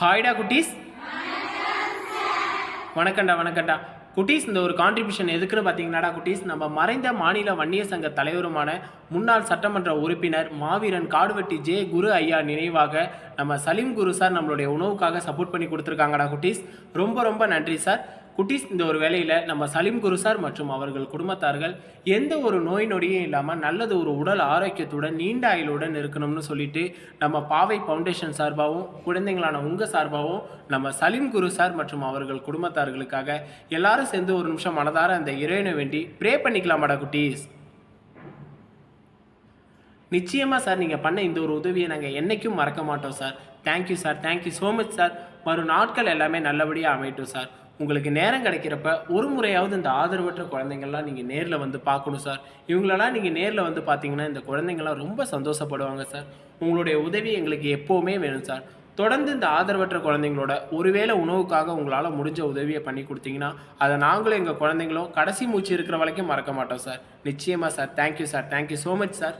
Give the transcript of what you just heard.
ஹாய்டா குட்டீஸ். வணக்கம்டா வணக்கம்டா. குட்டீஸ் இந்த ஒரு கான்ட்ரிபியூஷன் எதுக்குன்னு பார்த்தீங்கன்னாடா குட்டீஸ் நம்ம மறைந்த மாநில வன்னியர் சங்க தலைவருமான முன்னாள் சட்டமன்ற உறுப்பினர் மாவீரன் காடுவெட்டி ஜே குரு ஐயா நினைவாக நம்ம சலீம் குரு சார் நம்மளுடைய உணவுக்காக சப்போர்ட் பண்ணி கொடுத்துருக்காங்கடா குட்டீஸ். ரொம்ப ரொம்ப நன்றி சார். குட்டீஸ் இந்த ஒரு வேலையில் நம்ம சலீம் குரு சார் மற்றும் அவர்கள் குடும்பத்தார்கள் எந்த ஒரு நோய் நொடியும் இல்லாமல் நல்லது ஒரு உடல் ஆரோக்கியத்துடன் நீண்ட ஆயுளுடன் இருக்கணும்னு சொல்லிட்டு நம்ம பாவை ஃபவுண்டேஷன் சார்பாகவும் குழந்தைங்களான உங்கள் சார்பாகவும் நம்ம சலீம் குரு சார் மற்றும் அவர்கள் குடும்பத்தார்களுக்காக எல்லாரும் சேர்ந்து ஒரு நிமிஷம் மனதார அந்த இறைவனை வேண்டி ப்ரே பண்ணிக்கலாமாடா குட்டீஸ்? நிச்சயமாக சார் நீங்கள் பண்ண இந்த ஒரு உதவியை நாங்கள் என்றைக்கும் மறக்க மாட்டோம் sir. Thank you sir thank you so much sir வரும் நாட்கள் எல்லாமே நல்லபடியாக அமையட்டும் சார் உங்களுக்கு நேரம் கிடைக்கிறப்ப ஒரு முறையாவது இந்த ஆதரவற்ற குழந்தைங்கள்லாம் நீங்கள் நேரில் வந்து பார்க்கணும் சார். இவங்களெல்லாம் நீங்கள் நேரில் வந்து பார்த்தீங்கன்னா இந்த குழந்தைங்கள்லாம் ரொம்ப சந்தோஷப்படுவாங்க சார். உங்களுடைய உதவி எங்களுக்கு எப்போவுமே வேணும் சார். தொடர்ந்து இந்த ஆதரவற்ற குழந்தைங்களோட ஒருவேளை உணவுக்காக உங்களால் முடிஞ்ச உதவியை பண்ணி கொடுத்தீங்கன்னா அதை நாங்களும் எங்கள் குழந்தைங்களும் கடைசி மூச்சு இருக்கிற வரைக்கும் மறக்க மாட்டோம் சார். நிச்சயமாக sir. Thank you sir. Thank you so much sir.